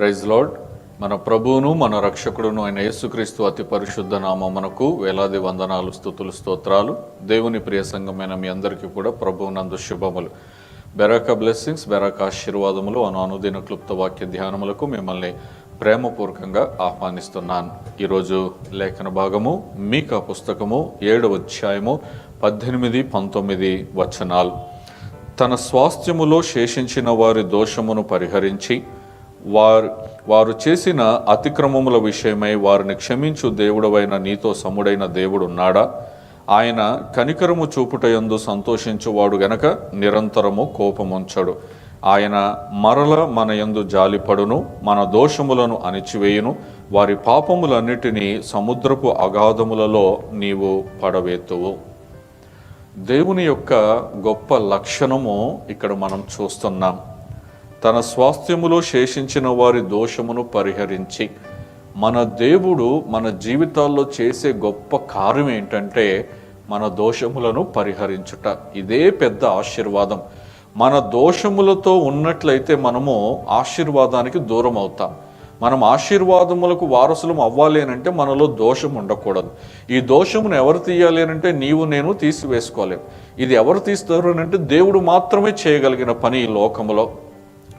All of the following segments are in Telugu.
Praise lord. మన ప్రభువును మన రక్షకుడును అయిన యేసుక్రీస్తు అతి పరిశుద్ధ నామమునకు వేలాది వందనాలు స్థుతులు స్తోత్రాలు. దేవుని ప్రియ సంఘమైన మీ అందరికీ కూడా ప్రభువునందు శుభములు. బెరాక బ్లెస్సింగ్స్ బెరాక ఆశీర్వాదములు అను అనుదిన క్లుప్త వాక్య ధ్యానములకు మిమ్మల్ని ప్రేమపూర్వకంగా ఆహ్వానిస్తున్నాను. ఈరోజు లేఖన భాగము మీకా పుస్తకము ఏడవ అధ్యాయము పద్దెనిమిది పంతొమ్మిది వచనాలు. తన స్వాస్థ్యములో శేషించిన వారి దోషమును పరిహరించి వారు వారు చేసిన అతిక్రమముల విషయమై వారిని క్షమించు దేవుడవైన నీతో సముడైన దేవుడున్నాడా? ఆయన కనికరము చూపుటయందు సంతోషించువాడు గనక నిరంతరము కోపముంచడు. ఆయన మరల మన యందు జాలిపడును మన దోషములను అణిచివేయును. వారి పాపములన్నిటినీ సముద్రపు అగాధములలో నీవు పడవేతువు. దేవుని యొక్క గొప్ప లక్షణము ఇక్కడ మనం చూస్తున్నాం. తన స్వాస్థ్యములో శేషించిన వారి దోషమును పరిహరించి మన దేవుడు మన జీవితాల్లో చేసే గొప్ప కార్యం ఏంటంటే మన దోషములను పరిహరించుట. ఇదే పెద్ద ఆశీర్వాదం. మన దోషములతో ఉన్నట్లయితే మనము ఆశీర్వాదానికి దూరం అవుతాం. మనం ఆశీర్వాదములకు వారసులం అవ్వాలి అని అంటే మనలో దోషం ఉండకూడదు. ఈ దోషమును ఎవరు తీయాలి అని అంటే నీవు నేను తీసివేసుకోలేము ఇది ఎవరు తీస్తారు అని అంటే దేవుడు మాత్రమే చేయగలిగిన పని ఈ లోకములో.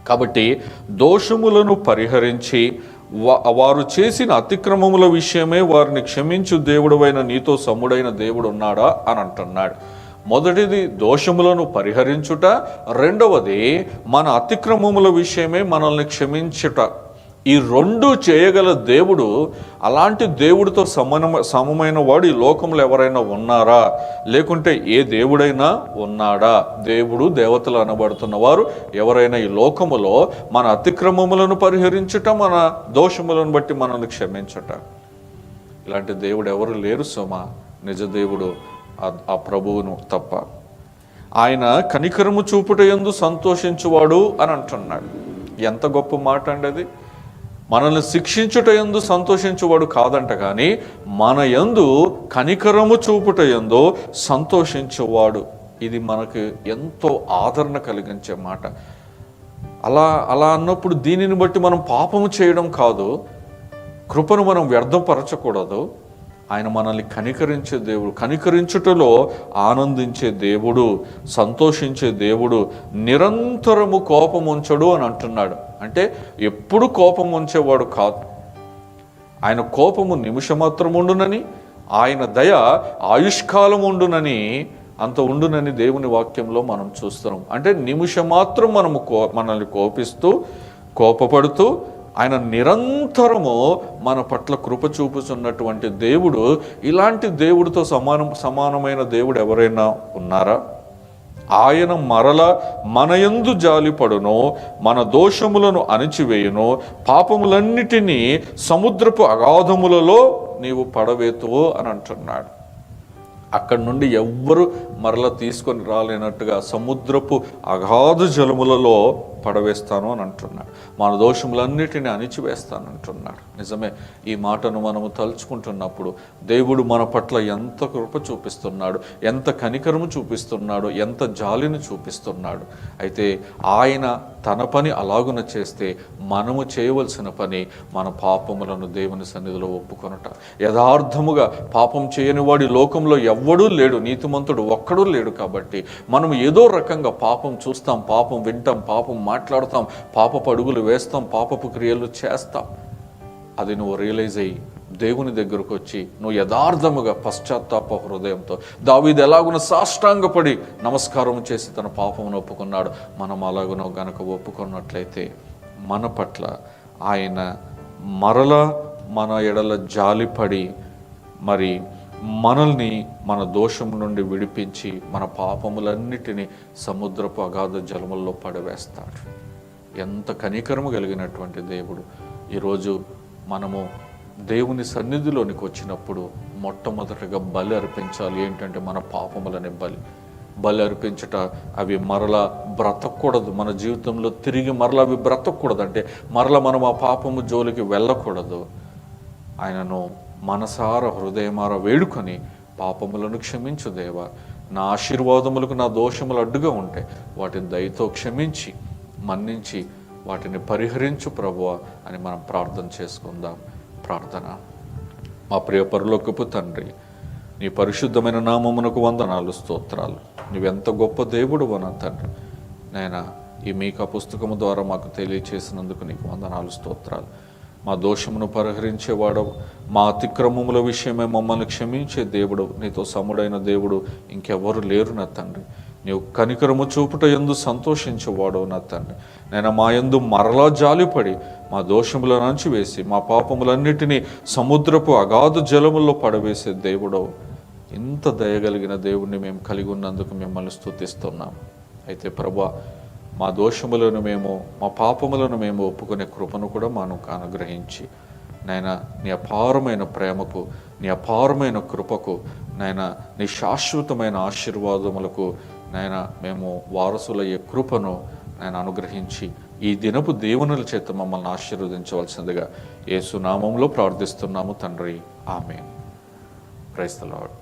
కాబట్టి దోషములను పరిహరించి వారు చేసిన అతిక్రమముల విషయమే వారిని క్షమించు దేవుడవైన నీతో సముడైన దేవుడు ఉన్నాడా అని అంటున్నాడు. మొదటిది దోషములను పరిహరించుట రెండవది మన అతిక్రమముల విషయమే మనల్ని క్షమించుట. ఈ రెండు చేయగల దేవుడు అలాంటి దేవుడితో సమాన సమమైన వాడు ఈ లోకంలో ఎవరైనా ఉన్నారా? లేకుంటే ఏ దేవుడైనా ఉన్నాడా? దేవుడు దేవతలు అనబడుతున్న వారు ఎవరైనా ఈ లోకములో మన అతిక్రమములను పరిహరించుట మన దోషములను బట్టి మనల్ని క్షమించట. ఇలాంటి దేవుడు ఎవరు లేరు సుమ. నిజ దేవుడు ఆ- ఆ ప్రభువును తప్ప. ఆయన కనికరము చూపుట ఎందు సంతోషించువాడు అని అంటున్నాడు. ఎంత గొప్ప మాట అండి అది. మనల్ని శిక్షించుట ఎందు సంతోషించువాడు కాదంట కానీ మన యందు కనికరము చూపుట ఎందు సంతోషించువాడు. ఇది మనకు ఎంతో ఆదరణ కలిగించే మాట. అలా అలా అన్నప్పుడు దీనిని బట్టి మనం పాపము చేయడం కాదు. కృపను మనం వ్యర్థపరచకూడదు. ఆయన మనల్ని కనికరించే దేవుడు కనికరించుటలో ఆనందించే దేవుడు సంతోషించే దేవుడు నిరంతరము కోపం ఉంచడు అని అంటున్నాడు. అంటే ఎప్పుడు కోపం ఉంచేవాడు కాదు. ఆయన కోపము నిమిషమాత్రం ఉండునని ఆయన దయ ఆయుష్కాలం ఉండునని అంత ఉండునని దేవుని వాక్యంలో మనం చూస్తున్నాం. అంటే నిమిషమాత్రం మనము కో మనల్ని కోపిస్తూ కోపపడుతూ ఆయన నిరంతరము మన పట్ల కృప చూపుతున్నటువంటి దేవుడు ఇలాంటి దేవుడితో సమానం సమానమైన దేవుడు ఎవరైనా ఉన్నారా? ఆయన మరల మనయందు జాలిపడును మన దోషములను అణిచివేయును పాపములన్నిటినీ సముద్రపు అగాధములలో నీవు పడవేతువు అని అంటున్నాడు. అక్కడి నుండి ఎవ్వరు మరల తీసుకొని రాలేనట్టుగా సముద్రపు అగాధ జలములలో పడవేస్తాను అని అంటున్నాడు. మన దోషములన్నిటిని అణిచివేస్తాను అంటున్నాడు. నిజమే ఈ మాటను మనము తలుచుకుంటున్నప్పుడు దేవుడు మన పట్ల ఎంత కృప చూపిస్తున్నాడు ఎంత కనికరము చూపిస్తున్నాడు ఎంత జాలిని చూపిస్తున్నాడు. అయితే ఆయన తన పని అలాగున చేస్తే మనము చేయవలసిన పని మన పాపములను దేవుని సన్నిధిలో ఒప్పుకొనట. యథార్థముగా పాపం చేయని వాడి లోకంలో ఎవ్వడూ లేడు నీతిమంతుడు ఒక్కడూ లేడు కాబట్టి మనం ఏదో రకంగా పాపం చూస్తాం పాపం వింటాం పాపం మాట్లాడతాం పాప పడుగులు వేస్తాం పాపపు క్రియలు చేస్తాం. అది నువ్వు రియలైజ్ అయ్యి దేవుని దగ్గరకు వచ్చి నువ్వు యథార్థముగా పశ్చాత్తాప హృదయంతో దావీది ఎలాగున సాష్టాంగపడి నమస్కారం చేసి తన పాపమును ఒప్పుకున్నాడు. మనం అలాగున గనక ఒప్పుకున్నట్లయితే మన పట్ల ఆయన మరల మన ఎడల జాలిపడి మరి మనల్ని మన దోషం నుండి విడిపించి మన పాపములన్నిటినీ సముద్రపు అగాధ జలముల్లో పడవేస్తాడు. ఎంత కనికరము కలిగినటువంటి దేవుడు. ఈరోజు మనము దేవుని సన్నిధిలోనికి వచ్చినప్పుడు మొట్టమొదటగా బలి అర్పించాలి. ఏంటంటే మన పాపములనే బలి. బలి అర్పించట అవి మరలా బ్రతకూడదు. మన జీవితంలో తిరిగి మరలా అవి బ్రతకూడదు. అంటే మరలా మనం ఆ పాపము జోలికి వెళ్ళకూడదు. ఆయనను మనసార హృదయమార వేడుకొని పాపములను క్షమించు దేవా. నా ఆశీర్వాదములకు నా దోషములు అడ్డుగా ఉంటే వాటిని దయతో క్షమించి మన్నించి వాటిని పరిహరించు ప్రభువ అని మనం ప్రార్థన చేసుకుందాం. ప్రార్థన. మా ప్రియ పరులోకపు తండ్రి నీ పరిశుద్ధమైన నామమునకు వందనాలు స్తోత్రాలు. నీవెంత గొప్ప దేవుడు నా తండ్రి. నాయనా ఈ మీకా పుస్తకము ద్వారా మాకు తెలియచేసినందుకు నీకు వందనాలు స్తోత్రాలు. మా దోషమును పరిహరించేవాడవు. మా అతిక్రమముల విషయమే మమ్మల్ని క్షమించే దేవుడు. నీతో సముడైన దేవుడు ఇంకెవరు లేరు నా తండ్రి. నీవు కనికరము చూపుట ఎందు సంతోషించేవాడవు నా తండ్రి. నేను మా యందు మరలా జాలిపడి మా దోషములను అంచివేసి మా పాపములన్నిటినీ సముద్రపు అగాధ జలముల్లో పడవేసే దేవుడవు. ఇంత దయగలిగిన దేవుణ్ణి మేము కలిగి ఉన్నందుకు మిమ్మల్ని స్థుతిస్తున్నాం అయితే ప్రభా మా దోషములను మేము మా పాపములను మేము ఒప్పుకునే కృపను కూడా మనకు అనుగ్రహించి నాయన నీ అపారమైన ప్రేమకు నీ అపారమైన కృపకు నాయన నీ శాశ్వతమైన ఆశీర్వాదములకు నాయన మేము వారసులయ్యే కృపను నాయన అనుగ్రహించి ఈ దినపు దేవునుల చేత మమ్మల్ని ఆశీర్వదించవలసిందిగా ఏసునామంలో ప్రార్థిస్తున్నాము తండ్రి. ఆమె క్రైస్తలాడు